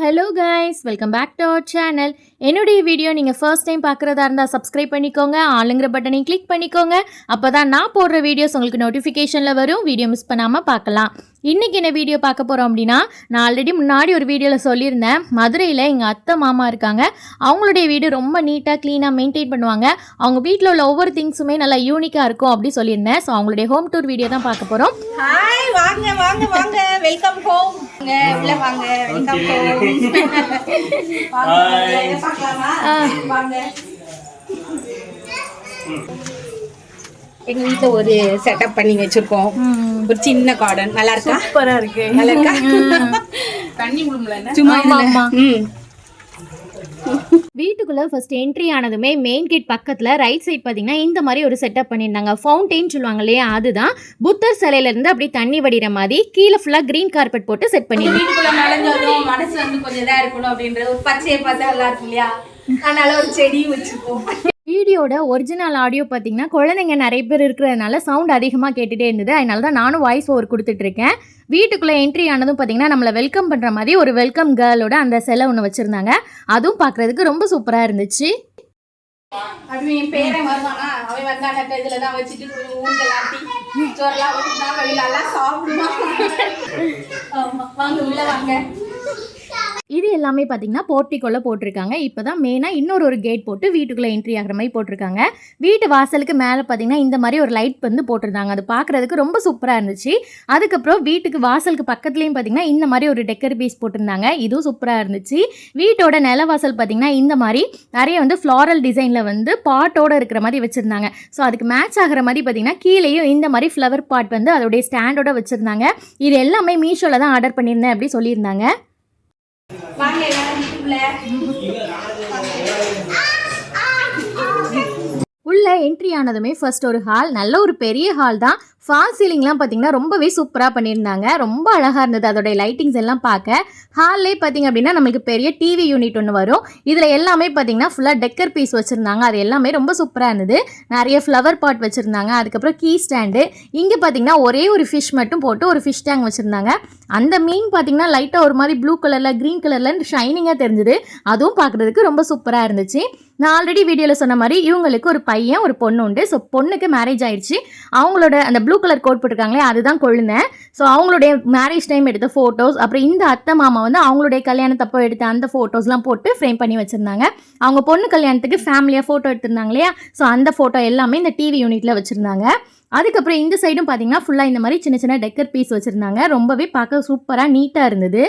Hello guys welcome back to our channel என்னுடைய video நீங்கள் first time பார்க்குறதா இருந்தால் சப்ஸ்கிரைப் பண்ணிக்கோங்க. ஆளுங்கிற பட்டனையும் கிளிக் பண்ணிக்கோங்க. அப்போ தான் நான் போடுற வீடியோஸ் உங்களுக்கு நோட்டிஃபிகேஷனில் வரும். வீடியோ மிஸ் பண்ணாமல் பார்க்கலாம். இன்றைக்கி என்ன வீடியோ பார்க்க போகிறோம் அப்படின்னா நான் ஆல்ரெடி முன்னாடி ஒரு வீடியோவில் சொல்லியிருந்தேன். மதுரையில் எங்கள் அத்தை மாமா இருக்காங்க. அவங்களுடைய வீடு ரொம்ப நீட்டாக க்ளீனாக மெயின்டைன் பண்ணுவாங்க. அவங்க வீட்டில் உள்ள ஒவ்வொரு திங்ஸுமே நல்லா யூனிக்காக இருக்கும் அப்படி சொல்லியிருந்தேன். ஸோ அவங்களுடைய ஹோம் டூர் வீடியோ தான் பார்க்க போகிறோம் ஹாய் வாங்க வாங்க வாங்க. வெல்கம் ஹோம் உள்ள வாங்க. வெல்கம் ஹோம் வாங்க வாங்க. எங்க வீட்ல ஒரு செட்டப் பண்ணி வச்சிருக்கோம். ஒரு சின்ன கார்டன் நல்லா இருக்கா? சூப்பராக இருக்கு. நல்லா இருக்கா? தண்ணி விடுங்களா சும்மா வீட்டுக்குள்ளே ஃபர்ஸ்ட் என்ட்ரி ஆனதுமே மெயின் கேட் பக்கத்தில் ரைட் சைட் பார்த்தீங்கன்னா இந்த மாதிரி ஒரு செட்டப் பண்ணியிருந்தாங்க. ஃபவுண்டெயின் சொல்லுவாங்க இல்லையா அதுதான். புத்தர் சிலையிலேருந்து அப்படியே தண்ணி வடிகிற மாதிரி கீழே ஃபுல்லாக க்ரீன் கார்பெட் போட்டு செட் பண்ணி வீட்டுக்குள்ள நுழைஞ்சதும் மனசு வந்து கொஞ்சம் இதா இருக்கணும் அப்படின்ற ஒரு பச்சையை பார்த்தா நல்லா இருக்கும் இல்லையா? அதனால ஒரு செடியும் வச்சிருக்கோம். வீடியோட ஒரிஜினல் ஆடியோ பார்த்தீங்கன்னா குழந்தைங்க நிறைய பேர் இருக்கிறதுனால சவுண்ட் அதிகமாக கேட்டுகிட்டே இருந்தது. அதனால தான் நானும் வாய்ஸ் ஓவர் கொடுத்துட்ருக்கேன் வீட்டுக்குள்ளே என்ட்ரி ஆனதும் பார்த்தீங்கன்னா நம்மளை வெல்கம் பண்ணுற மாதிரி ஒரு வெல்கம் கேர்ளோட அந்த செலை ஒன்று வச்சுருந்தாங்க. அதுவும் பார்க்குறதுக்கு ரொம்ப சூப்பராக இருந்துச்சு. என் பேரன் வருவானா? அவன் இதுல தான் வச்சுட்டு ஊஞ்சல் ஆட்டி சோறெல்லாம் ஊட்டினா நல்லா சாப்பிடுவான். வாங்க உள்ள வாங்க. இது எல்லாமே பார்த்தீங்கன்னா போர்ட்டிக்கோல போட்டிருக்காங்க. இப்போ தான் மெயினாக இன்னொரு ஒரு கேட் போட்டு வீட்டுக்குள்ளே என்ட்ரி ஆகிற மாதிரி போட்டிருக்காங்க. வீட்டு வாசலுக்கு மேலே பார்த்தீங்கன்னா இந்த மாதிரி ஒரு லைட் வந்து போட்டிருந்தாங்க. அது பார்க்குறதுக்கு ரொம்ப சூப்பராக இருந்துச்சு. அதுக்கப்புறம் வீட்டுக்கு வாசலுக்கு பக்கத்துலேயும் பார்த்தீங்கன்னா இந்த மாதிரி ஒரு டெக்கர் பீஸ் போட்டிருந்தாங்க. இதுவும் சூப்பராக இருந்துச்சு. வீட்டோட நிலவாசல் பார்த்தீங்கன்னா இந்த மாதிரி நிறைய வந்து ஃப்ளாரல் டிசைனில் வந்து பாட்டோட இருக்கிற மாதிரி வச்சுருந்தாங்க. ஸோ அதுக்கு மேட்ச் ஆகிற மாதிரி பார்த்தீங்கன்னா கீழேயும் இந்த மாதிரி ஃப்ளவர் பாட் வந்து அதோடைய ஸ்டாண்டோட வச்சுருந்தாங்க. இது எல்லாமே மீஷோவில் தான் ஆர்டர் பண்ணியிருந்தேன் அப்படி சொல்லியிருந்தாங்க. வாங்க எல்லாரும் வீட்டுக்குள்ள. உள்ள என்ட்ரி ஆனதுமே ஃபர்ஸ்ட் ஒரு ஹால் நல்ல ஒரு பெரிய ஹால் தான். ஃபால் சீலிங்லாம் பார்த்தீங்கன்னா ரொம்பவே சூப்பராக பண்ணியிருந்தாங்க. ரொம்ப அழகாக இருந்தது. அதோடைய லைட்டிங்ஸ் எல்லாம் பார்க்க ஹால்லே பார்த்தீங்க அப்படின்னா நம்மளுக்கு பெரிய டிவி யூனிட் ஒன்று வரும். இதில் எல்லாமே பார்த்தீங்கன்னா ஃபுல்லாக டெக்கர் பீஸ் வச்சுருந்தாங்க. அது எல்லாமே ரொம்ப சூப்பராக இருந்தது. நிறைய ஃப்ளவர் பாட் வச்சுருந்தாங்க. அதுக்கப்புறம் கீ ஸ்டாண்டு இங்கே பார்த்தீங்கன்னா ஒரே ஒரு ஃபிஷ் மட்டும் போட்டு ஒரு ஃபிஷ் டேங்க் வச்சுருந்தாங்க. அந்த மீன் பார்த்தீங்கன்னா லைட்டாக ஒரு மாதிரி ப்ளூ கலரில் க்ரீன் கலரில் ஷைனிங்காக தெரிஞ்சுது. அதுவும் பார்க்குறதுக்கு ரொம்ப சூப்பராக இருந்துச்சு. நான் ஆல்ரெடி வீடியோவில் சொன்ன மாதிரி இவங்களுக்கு ஒரு பையன் ஒரு பொண்ணு உண்டு. ஸோ பொண்ணுக்கு மேரேஜ் ஆயிடுச்சு அவங்களோட அந்த ப்ளூ கலர் கோட் போட்டிருக்காங்களே அதுதான் கொழுந்தேன் ஸோ அவங்களுடைய மேரேஜ் டைம் எடுத்த ஃபோட்டோஸ் அப்புறம் இந்த அத்தை மாமா வந்து அவங்களுடைய கல்யாணத்தப்போ எடுத்த அந்த ஃபோட்டோஸ்லாம் போட்டு ஃப்ரேம் பண்ணி வச்சுருந்தாங்க. அவங்க பொண்ணு கல்யாணத்துக்கு ஃபேமிலியாக ஃபோட்டோ எடுத்திருந்தாங்க இல்லையா? ஸோ அந்த ஃபோட்டோ எல்லாமே இந்த டிவி யூனிட்டில் வச்சுருந்தாங்க. அதுக்கப்புறம் இந்த சைடும் பார்த்தீங்கன்னா ஃபுல்லாக இந்த மாதிரி சின்ன சின்ன டெக்கர் பீஸ் வச்சுருந்தாங்க. ரொம்பவே பார்க்க சூப்பராக நீட்டாக இருந்தது.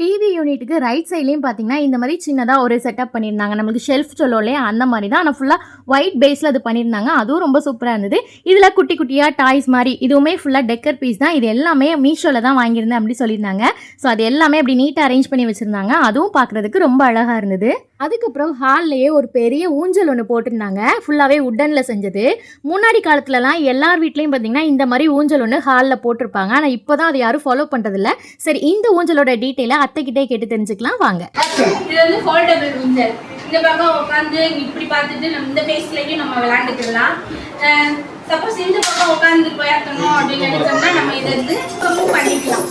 டிவி யூனிட்டுக்கு ரைட் சைட்லேயும் பார்த்தீங்கன்னா இந்த மாதிரி சின்னதாக ஒரு செட்டப் பண்ணியிருந்தாங்க. நம்மளுக்கு ஷெல்ஃப் சொல்லலையே இல்லையா? அந்த மாதிரி தான். ஆனால் ஃபுல்லாக ஒயிட் பேஸில் அது பண்ணியிருந்தாங்க. அதுவும் ரொம்ப சூப்பராக இருந்தது. இதில் குட்டி குட்டியாக டாய்ஸ் மாதிரி இதுவுமே ஃபுல்லாக டெக்கர் பீஸ் தான். இது எல்லாமே மீஷோவில் தான் வாங்கியிருந்தேன் அப்படி சொல்லியிருந்தாங்க. ஸோ அது எல்லாமே அப்படி நீட்டாக அரேஞ்ச் பண்ணி வச்சுருந்தாங்க. அதுவும் பார்க்குறதுக்கு ரொம்ப அழகாக இருந்தது. அதுக்கப்புறம் ஹால்லையே ஒரு பெரிய ஊஞ்சல் ஒன்று போட்டிருந்தாங்க. ஃபுல்லாகவே உட்டனில் செஞ்சது. முன்னாடி காலத்துலலாம் எல்லார் வீட்லேயும் பார்த்தீங்கன்னா இந்த மாதிரி ஊஞ்சல் ஒன்று ஹாலில் போட்டிருப்பாங்க. ஆனால் இப்போ தான் அது யாரும் ஃபாலோ பண்ணுறதில்ல சரி இந்த ஊஞ்சலோட டீட்டெயிலை அத்தைக்கிட்டே கேட்டு தெரிஞ்சுக்கலாம். வாங்க. இது வந்து ஃபோல்டபிள் ஊஞ்சல். இந்த பக்கம் உட்காந்து இப்படி பார்த்துட்டு நம்ம இந்த வயசுலயும் நம்ம விளையாண்டுக்கலாம். சப்போஸ் இந்த பக்கம் உட்காந்து போயிருக்கணும் அப்படின்னு நினைச்சோம்னா நம்ம இதை வந்து மூவ் பண்ணிக்கலாம்.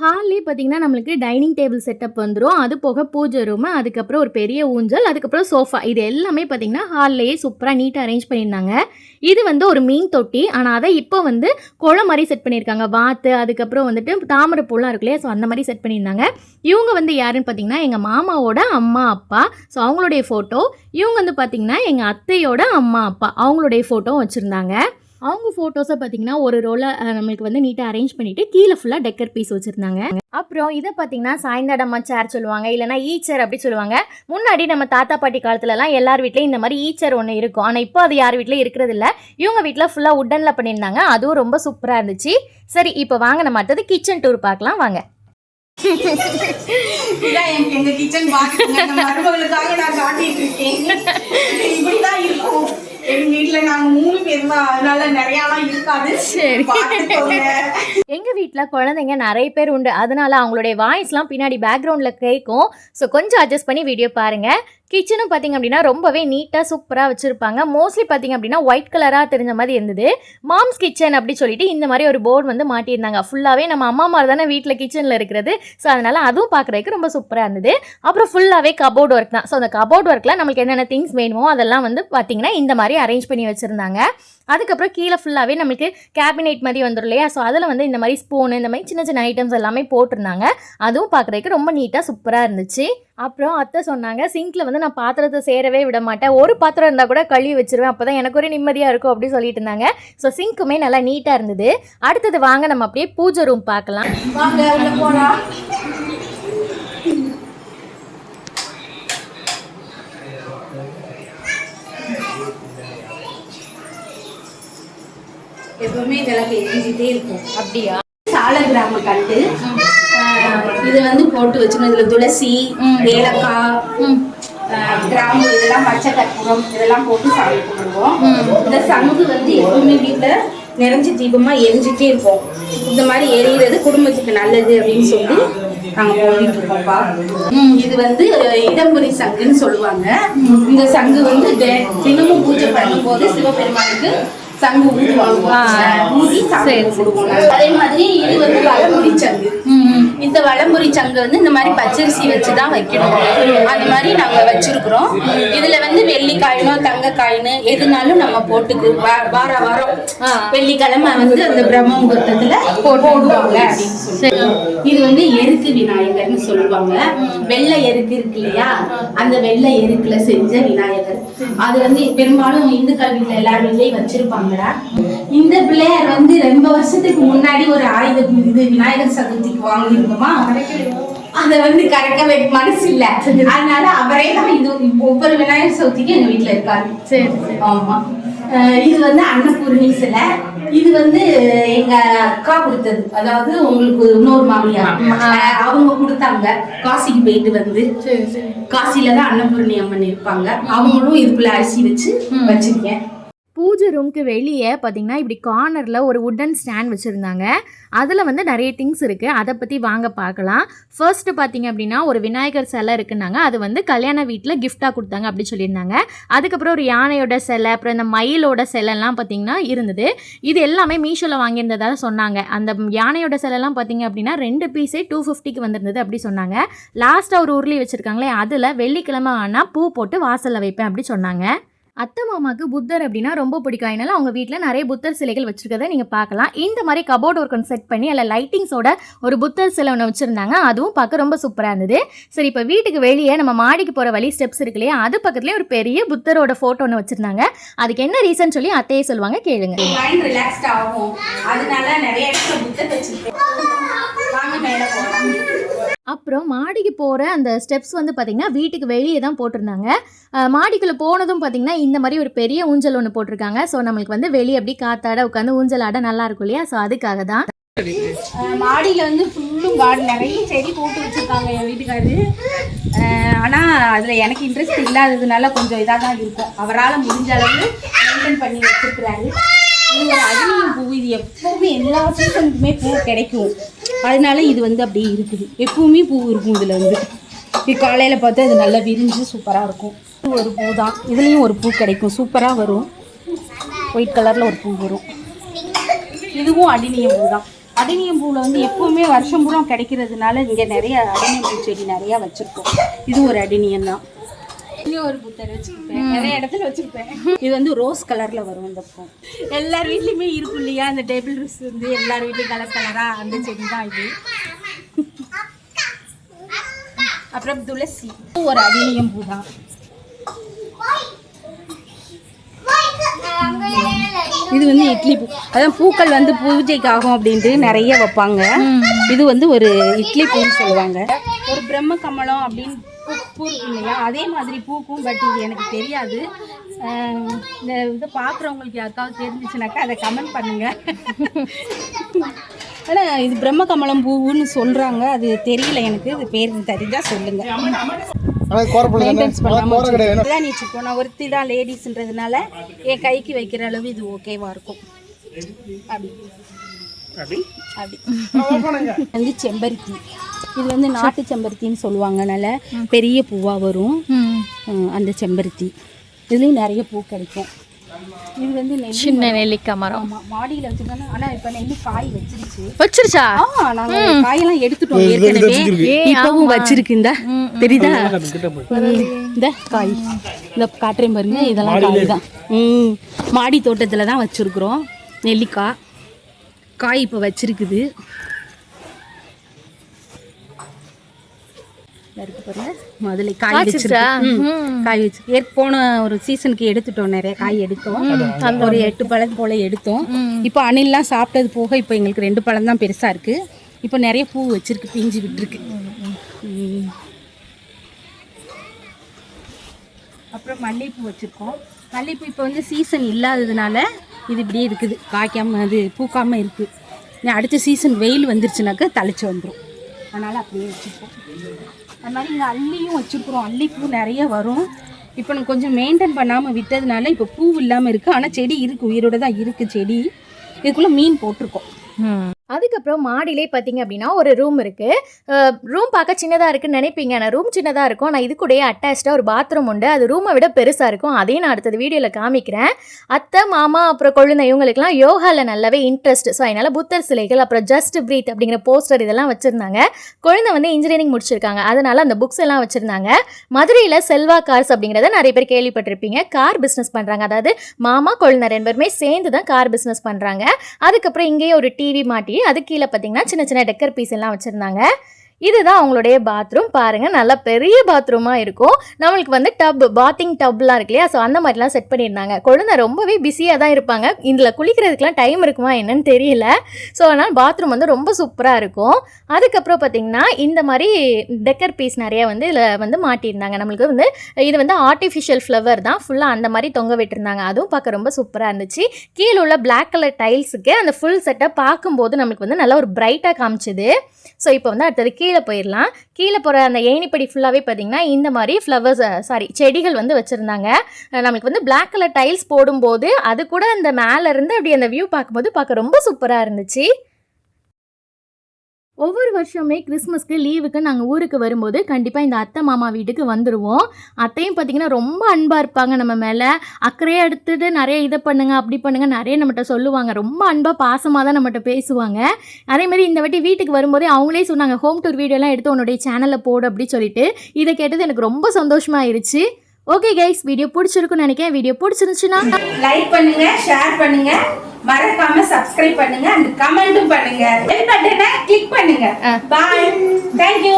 ஹால்லே பார்த்தீங்கன்னா நம்மளுக்கு டைனிங் டேபிள் செட்டப் வந்துடும் அது போக பூஜை ரூமு அதுக்கப்புறம் ஒரு பெரிய ஊஞ்சல் அதுக்கப்புறம் சோஃபா இது எல்லாமே பார்த்தீங்கன்னா ஹால்லேயே சூப்பராக நீட்டாக அரேஞ்ச் பண்ணியிருந்தாங்க. இது வந்து ஒரு மீன் தொட்டி. ஆனால் அதை இப்போ வந்து குளம் மாதிரி செட் பண்ணியிருக்காங்க. வாத்து அதுக்கப்புறம் வந்துட்டு தாமரை பூலாம் இருக்கு இல்லையா? ஸோ அந்த மாதிரி செட் பண்ணியிருந்தாங்க. இவங்க வந்து யாருன்னு பார்த்தீங்கன்னா எங்கள் மாமாவோட அம்மா அப்பா. ஸோ அவங்களுடைய ஃபோட்டோ இவங்க வந்து பார்த்தீங்கன்னா எங்கள் அத்தையோட அம்மா அப்பா. அவங்களுடைய ஃபோட்டோவும் வச்சுருந்தாங்க. அவங்க ஃபோட்டோஸை பார்த்தீங்கன்னா ஒரு ரோலை நம்மளுக்கு வந்து நீட்டாக அரேஞ்ச் பண்ணிட்டு கீழே ஃபுல்லாக டெக்கர் பீஸ் வச்சுருந்தாங்க. அப்புறம் இதை பார்த்தீங்கன்னா சாய்ந்தாடம்மா சேர் சொல்லுவாங்க இல்லைனா ஈச்சர் அப்படி சொல்லுவாங்க. முன்னாடி நம்ம தாத்தா பாட்டி காலத்துலலாம் எல்லார் வீட்லேயும் இந்த மாதிரி ஈச்சர் ஒன்று இருக்கும். ஆனால் இப்போ அது யார் வீட்லையும் இருக்கிறது இல்லை இவங்க வீட்டில் ஃபுல்லாக உட்டனில் பண்ணியிருந்தாங்க. அதுவும் ரொம்ப சூப்பராக இருந்துச்சு. சரி இப்போ வாங்க நம்ம அடுத்தது கிச்சன் டூர் பார்க்கலாம். வாங்க. எங்க கிச்சன் பாக்குங்க மருமகளுக்காக நான் காட்டிட்டு இருக்கேன். இப்படிதான் இருக்கும். எங்க வீட்ல நாங்க மூணு பேர் தான் அதனால நிறையலாம் இருக்காது. சரி. எங்கள் வீட்டில் குழந்தைங்க நிறைய பேர் உண்டு. அதனால அவங்களுடைய வாய்ஸ்லாம் பின்னாடி பேக்ரவுண்டில் கேட்கும் ஸோ கொஞ்சம் அட்ஜஸ்ட் பண்ணி வீடியோ பாருங்கள் கிச்சனும் பார்த்தீங்க அப்படின்னா ரொம்பவே நீட்டாக சூப்பராக வச்சுருப்பாங்க. மோஸ்ட்லி பார்த்தீங்க அப்படின்னா ஒயிட் கலராக தெரிஞ்ச மாதிரி இருந்தது. மாம்ஸ் கிச்சன் அப்படி சொல்லிட்டு இந்த மாதிரி ஒரு போர்டு வந்து மாட்டியிருந்தாங்க. ஃபுல்லாகவே நம்ம அம்மா மாதிரி தானே வீட்டில் கிச்சனில் இருக்கிறது. ஸோ அதனால் அதுவும் பார்க்குறதுக்கு ரொம்ப சூப்பராக இருந்தது. அப்புறம் ஃபுல்லாகவே கபோர்ட் ஒர்க் தான். ஸோ அந்த கபோர்ட் ஒர்க்கில் நம்மளுக்கு என்னென்ன திங்ஸ் வேணுமோ அதெல்லாம் வந்து பார்த்திங்கன்னா இந்த மாதிரி அரேஞ்ச் பண்ணி வச்சுருந்தாங்க. அதுக்கப்புறம் கீழே ஃபுல்லாகவே நம்மளுக்கு கேபினெட் மாதிரி வந்துடும் இல்லையா? ஸோ அதில் வந்து இந்த மாதிரி ஸ்பூனு இந்த மாதிரி சின்ன சின்ன ஐட்டம்ஸ் எல்லாமே போட்டிருந்தாங்க. அதுவும் பார்க்குறதுக்கு ரொம்ப நீட்டாக சூப்பராக இருந்துச்சு. அப்புறம் அத்தை சொன்னாங்க சிங்க்கில் வந்து நான் பாத்திரத்தை சேரவே விட மாட்டேன். ஒரு பாத்திரம் இருந்தால் கூட கழுவி வச்சிருவேன். அப்போ தான் எனக்கு ஒரு நிம்மதியாக இருக்கும் அப்படின்னு சொல்லிட்டு இருந்தாங்க. ஸோ சிங்க்குமே நல்லா நீட்டாக இருந்தது. அடுத்தது வாங்க நம்ம அப்படியே பூஜை ரூம் பார்க்கலாம் எப்பவுமே விளக்கு எரிஞ்சிட்டே இருக்கும். அப்படியா? சால கிராம கண்டு இது வந்து போட்டு வச்சுக்கணும் இதுல துளசி ஏலக்காய் கிராம்பு இதெல்லாம் பச்சை கற்பூரம் இதெல்லாம் போட்டு சாமி கும்பிடுவோம் இந்த சங்கு வந்து எப்பவுமே வீட்டுல நிறைஞ்ச தீபமா எரிஞ்சிட்டே இருக்கும். இந்த மாதிரி எரிகிறது குடும்பத்துக்கு நல்லது அப்படின்னு சொல்லி நாங்க போட்டுட்டு இருக்கோம்ப்பா இது வந்து இடம்புரி சங்குன்னு சொல்லுவாங்க. இந்த சங்கு வந்து தினமும் பூஜை பண்ணும்போது சிவபெருமானுக்கு சங்கு ஊதுவாங்க ஊதி சாமி கும்பிடுவோம் அதே மாதிரி இது வந்து வளமுறி சங்கு. இந்த வளமுறி சங்கு வந்து இந்த மாதிரி பச்சரிசி வச்சு தான் வைக்கணும். அந்த மாதிரி நாங்க வச்சிருக்கிறோம். இதுல வந்து வெள்ளி காயினோ தங்க காயினு எதுனாலும் நம்ம போட்டுக்கு. வார வாரம். வெள்ளிக்கிழமை வந்து அந்த பிரம்ம முகூர்த்தத்துல போடுவாங்க இது வந்து எருக்கு விநாயகர்னு சொல்லுவாங்க. வெள்ளை எருக்கு இருக்கு இல்லையா? அந்த வெள்ளை எருக்குல செஞ்ச விநாயகர். அது வந்து பெரும்பாலும் இந்துக்கள் வீட்டுல எல்லார் வீட்லயும் வச்சிருப்பாங்கடா. இந்த பிள்ளையார் வந்து ரொம்ப வருஷத்துக்கு முன்னாடி ஒரு ஆயுத இது விநாயகர் சதுர்த்திக்கு வாங்கியிருக்கோமா அதை வந்து கரெக்டா வைக்க மனசு இல்ல அதனால அவரே தான் இது ஒவ்வொரு விநாயகர் சதுர்த்திக்கும் எங்க வீட்டுல இருக்காரு. சரி ஆமா. இது வந்து அன்னபூர்ணி சிலை இது வந்து எங்க அக்கா கொடுத்தது. அதாவது உங்களுக்கு இன்னொரு மாமியார். அவங்க கொடுத்தாங்க. காசிக்கு போயிட்டு வந்து. காசில தான் அன்னபூர்ணி அம்மன் இருப்பாங்க. அவங்களும் இதுக்குள்ள அரிசி வச்சு வச்சிருக்கேன். பூஜை ரூம்க்கு வெளியே பார்த்தீங்கன்னா இப்படி கார்னரில் ஒரு உட்டன் ஸ்டாண்ட் வச்சுருந்தாங்க. அதில் வந்து நிறைய திங்ஸ் இருக்குது அதை பற்றி வாங்க பார்க்கலாம் ஃபர்ஸ்ட்டு பார்த்தீங்க அப்படின்னா ஒரு விநாயகர் சிலை இருக்குன்னாங்க. அது வந்து கல்யாண வீட்டில் கிஃப்டாக கொடுத்தாங்க அப்படி சொல்லியிருந்தாங்க. அதுக்கப்புறம் ஒரு யானையோட சிலை அப்புறம் இந்த மயிலோட சிலைலாம் பார்த்தீங்கன்னா இருந்தது. இது எல்லாமே மீஷோவில் வாங்கியிருந்ததாக சொன்னாங்க. அந்த யானையோட சிலைலாம் பார்த்தீங்க அப்படின்னா ரெண்டு பீஸே டூ ஃபிஃப்டிக்கு வந்திருந்தது அப்படி சொன்னாங்க. லாஸ்ட்டாக ஒரு உருளி வச்சுருக்காங்களே அதில் வெள்ளிக்கிழமை ஆனால் பூ போட்டு வாசலில் வைப்பேன் அப்படி சொன்னாங்க. அத்தை மாமாவுக்கு புத்தர் அப்படின்னா ரொம்ப பிடிக்கும். அதனால அவங்க வீட்டில் நிறைய புத்தர் சிலைகள் வச்சுருக்கத நீங்கள் பார்க்கலாம். இந்த மாதிரி கபோர்ட் ஒர்க் ஒன்று செட் பண்ணி அதில் லைட்டிங்ஸோட ஒரு புத்தர் சிலை ஒன்று வச்சுருந்தாங்க. அதுவும் பார்க்க ரொம்ப சூப்பராக இருந்தது. சரி இப்போ வீட்டுக்கு வெளியே நம்ம மாடிக்கு போகிற வழி ஸ்டெப்ஸ் இருக்கு இல்லையா? அது பக்கத்துலேயே ஒரு பெரிய புத்தரோட ஃபோட்டோ ஒன்று வச்சுருந்தாங்க. அதுக்கு என்ன ரீசன் சொல்லி அத்தையே சொல்லுவாங்க கேளுங்க. மைண்ட் ரிலாக்ஸ்ட் ஆகும். அதனால நிறைய இடத்துல புத்தர் வச்சுருக்கேன். அப்புறம் மாடிக்கு போகிற அந்த ஸ்டெப்ஸ் வந்து பார்த்திங்கன்னா வீட்டுக்கு வெளியே தான் போட்டிருந்தாங்க. மாடிக்குள்ளே போனதும் பார்த்திங்கன்னா இந்த மாதிரி ஒரு பெரிய ஊஞ்சல் ஒன்று போட்டிருக்காங்க. ஸோ நம்மளுக்கு வந்து வெளியே அப்படி காத்தாட உட்காந்து ஊஞ்சல் ஆட நல்லா இருக்கும் இல்லையா? ஸோ அதுக்காக தான். மாடியில் வந்து ஃபுல்லும் கார்டன் நிறைய செடி போட்டு வச்சிருக்காங்க என் வீட்டுக்காரு. ஆனால் அதில் எனக்கு இன்ட்ரெஸ்ட் இல்லாததுனால கொஞ்சம் இதாக தான் இருக்கும். அவரால் முடிஞ்ச அளவு மெயின்டைன் பண்ணி வச்சுருக்கிறாரு. அதிகம் பூ இது எப்பவுமே எல்லா சீசனுக்குமே பூ கிடைக்கும். அதனால இது வந்து அப்படியே இருக்குது. எப்பவுமே பூ இருக்கும் இதில் வந்து. இது காலையில் பார்த்தா இது நல்லா விரிஞ்சு சூப்பராக இருக்கும். ஒரு பூ தான். இதுலேயும் ஒரு பூ கிடைக்கும். சூப்பராக வரும். ஒயிட் கலரில் ஒரு பூ வரும். இதுவும் அடினியம் பூ தான். அடினியம் பூவில் வந்து எப்போவுமே வருஷம் பூரா கிடைக்கிறதுனால இங்கே நிறைய அடினியம் பூ செடி நிறையா வச்சுருக்கோம். இது ஒரு அடினியம் தான். ஒரு புத்தர் வச்சிருப்பேன். நிறைய இடத்துல வச்சிருப்பேன். இது வந்து ரோஸ் கலர்ல வரும் இந்த பூ. எல்லார் வீட்லயுமே இருக்கும் இல்லையா? அந்த டேபிள் ரோஸ் வந்து எல்லார் வீட்லயும் கலர் கலரா அந்த செடி தான் இது. அப்புறம் துளசி. ஒரு அடினியம் பூ தான் இது வந்து இட்லி பூ. அதான் பூக்கள் வந்து பூஜைக்கு ஆகும் அப்படின்ட்டு நிறைய வைப்பாங்க. இது வந்து ஒரு இட்லி பூன்னு சொல்லுவாங்க. ஒரு பிரம்ம கமலம் அப்படின்னு பூ- இல்லையா? அதே மாதிரி பூக்கும் பட் இது எனக்கு தெரியாது. இந்த இதை பார்க்குறவங்களுக்கு யாருக்காவது தெரிஞ்சிச்சுனாக்கா அதை கமெண்ட் பண்ணுங்க. ஆனால் இது பிரம்ம கமலம் பூவுன்னு சொல்கிறாங்க அது தெரியல எனக்கு. இது பேர் தெரிஞ்சால் சொல்லுங்கள் மெயின்டைன்ஸ் பண்ணாம கோர கிடையாது வச்சிருக்கோம். நீ வச்சுக்கோ நான் ஒருத்தி தான் லேடிஸ்ன்றதுனால என் கைக்கு வைக்கிற அளவு இது ஓகேவா இருக்கும். அப்படி. அப்படி? அப்படி. வந்து செம்பருத்தி. இது வந்து நாட்டு செம்பருத்தின்னு சொல்லுவாங்க நல்ல பெரிய பூவா வரும். அந்த செம்பருத்தி. இதுலேயும் நிறைய பூ கிடைக்கும். இது வந்து சின்ன நெல்லிக்காய் மரம். மாடியில் வச்சுருக்காங்க ஆனால் இப்போ நெல்லி காய் வச்சிருச்சு. வச்சிருச்சா? ஆ நாங்கள் காயெல்லாம் எடுத்துட்டோம் ஏற்கனவே. இப்பவும் வச்சிருக்கு இந்த. தெரியுதா? இந்த காய். இந்த காட்டுறேன் பாருங்க இதெல்லாம் காய் தான். ம் மாடி தோட்டத்தில் தான் வச்சுருக்குறோம் நெல்லிக்காய். காய் இப்போ வச்சிருக்குது. முதல்ல காய் வச்சிருக்கு. ம், காய் வச்சு. போன ஒரு சீசனுக்கு எடுத்துட்டோம் நிறைய காய் எடுத்தோம். ஒரு எட்டு பழம் போல எடுத்தோம். இப்போ அணில்லாம் சாப்பிட்டது போக இப்போ எங்களுக்கு ரெண்டு பழம் தான் பெருசா இருக்கு. இப்போ நிறைய பூ வச்சிருக்கு பிஞ்சு விட்டுருக்கு. அப்புறம் மல்லிகைப்பூ வச்சுருக்கோம். மல்லிகைப்பூ இப்போ வந்து சீசன் இல்லாததுனால இது இப்படியே இருக்குது. காய்க்காம அது பூக்காமல் இருக்குது அடுத்த சீசன் வெயில் வந்துருச்சுனாக்கா தழைச்சி வந்துடும் அதனால் அப்படியே வச்சுருக்கோம் அது மாதிரி இங்கே அள்ளியும் வச்சுருக்குறோம். அள்ளிப்பூ நிறைய வரும். இப்போ நம்ம கொஞ்சம் மெயின்டைன் பண்ணாமல் விட்டதுனால இப்போ பூ இல்லாமல் இருக்குது ஆனால் செடி இருக்குது உயிரோடு தான் இருக்குது செடி. இதுக்குள்ளே மீன் போட்டிருக்கோம். அதுக்கப்புறம் மாடியிலே பார்த்தீங்க அப்படின்னா ஒரு ரூம் இருக்குது ரூம் பார்க்க சின்னதாக இருக்குன்னு நினைப்பீங்க. ஆனால் ரூம் சின்னதாக இருக்கும். ஆனால் இது கூடயே அட்டாச்சாக ஒரு பாத்ரூம் உண்டு. அது ரூமை விட பெருசாக இருக்கும். அதையும் நான் அடுத்தது வீடியோவில் காமிக்கிறேன். அத்தை மாமா அப்புறம் கொழுந்த இவங்களுக்குலாம் யோகாவில் நல்லாவே இன்ட்ரெஸ்ட் ஸோ அதனால் புத்தர் சிலைகள் அப்புறம் ஜஸ்ட் பிரீத் அப்படிங்கிற போஸ்டர் இதெல்லாம் வச்சுருந்தாங்க. குழந்தை வந்து இன்ஜினியரிங் முடிச்சிருக்காங்க. அதனால் அந்த புக்ஸ் எல்லாம் வச்சுருந்தாங்க. மதுரையில் செல்வா கார்ஸ் அப்படிங்கிறத நிறைய பேர் கேள்விப்பட்டிருப்பீங்க. கார் பிஸ்னஸ் பண்ணுறாங்க அதாவது மாமா கொழுந்தர் ரெண்டு பேருமே சேர்ந்து தான் கார் பிஸ்னஸ் பண்ணுறாங்க அதுக்கப்புறம் இங்கேயே ஒரு டிவி மாட்டி அது கீழே பார்த்தீங்கன்னா சின்ன சின்ன டெக்கர் பீஸ் எல்லாம் வச்சுருந்தாங்க. இதுதான் அவங்களுடைய பாத்ரூம் பாருங்கள் நல்லா பெரிய பாத்ரூமாக இருக்கும். நம்மளுக்கு வந்து டப் பாத்திங் டப்லாம் இருக்கு இல்லையா? ஸோ அந்த மாதிரிலாம் செட் பண்ணியிருந்தாங்க. குழந்தை ரொம்பவே பிஸியாக தான் இருப்பாங்க. இதில் குளிக்கிறதுக்குலாம் டைம் இருக்குமா என்னன்னு தெரியல. ஸோ அதனால் பாத்ரூம் வந்து ரொம்ப சூப்பராக இருக்கும். அதுக்கப்புறம் பார்த்தீங்கன்னா இந்த மாதிரி டெக்கர் பீஸ் நிறைய வந்து இதில் வந்து மாட்டியிருந்தாங்க. நம்மளுக்கு வந்து இது வந்து ஆர்டிஃபிஷியல் ஃப்ளவர் தான். ஃபுல்லாக அந்த மாதிரி தொங்க விட்டுருந்தாங்க. அதுவும் பார்க்க ரொம்ப சூப்பராக இருந்துச்சு. கீழே உள்ள பிளாக் கலர் டைல்ஸுக்கு அந்த ஃபுல் செட்டை பார்க்கும்போது நம்மளுக்கு வந்து நல்லா ஒரு பிரைட்டாக காமிச்சுது. ஸோ இப்போ வந்து அடுத்தது கீழே போயிடலாம் கீழே போகிற அந்த ஏணிப்படி ஃபுல்லாகவே பார்த்தீங்கன்னா இந்த மாதிரி ஃப்ளவர்ஸ் சாரி செடிகள் வந்து வச்சுருந்தாங்க. நம்மளுக்கு வந்து பிளாக் கலர் டைல்ஸ் போடும்போது அது கூட அந்த மேலே இருந்து அப்படி அந்த வியூ பார்க்கும்போது பார்க்க ரொம்ப சூப்பராக இருந்துச்சு. ஒவ்வொரு வருஷமே கிறிஸ்மஸ்க்கு லீவுக்கு நாங்கள் ஊருக்கு வரும்போது கண்டிப்பாக இந்த அத்தை மாமா வீட்டுக்கு வந்துடுவோம் அத்தையும் பார்த்தீங்கன்னா ரொம்ப அன்பாக இருப்பாங்க நம்ம மேலே. அக்கறையாக எடுத்துகிட்டு நிறைய இதை பண்ணுங்கள் அப்படி பண்ணுங்க நிறைய நம்மகிட்ட சொல்லுவாங்க. ரொம்ப அன்பாக பாசமாக தான் நம்மகிட்ட பேசுவாங்க. அதே மாதிரி இந்த வாட்டி வீட்டுக்கு வரும்போதே அவங்களே சொன்னாங்க ஹோம் டூர் வீடியோலாம் எடுத்து உன்னுடைய சேனலில் போடு அப்படி சொல்லிட்டு. இதை கேட்டது எனக்கு ரொம்ப சந்தோஷமாக ஆயிடுச்சு ஓகே கைஸ் வீடியோ பிடிச்சிருக்குன்னு நினைக்கிறேன். வீடியோ பிடிச்சிருந்துச்சுன்னா லைக் பண்ணுங்க ஷேர் பண்ணுங்க. மறக்காம சப்ஸ்கிரைப் பண்ணுங்க. அண்ட் கமெண்ட்டும் பண்ணுங்க. பெல் பட்டனை கிளிக் பண்ணுங்க. Bye thank you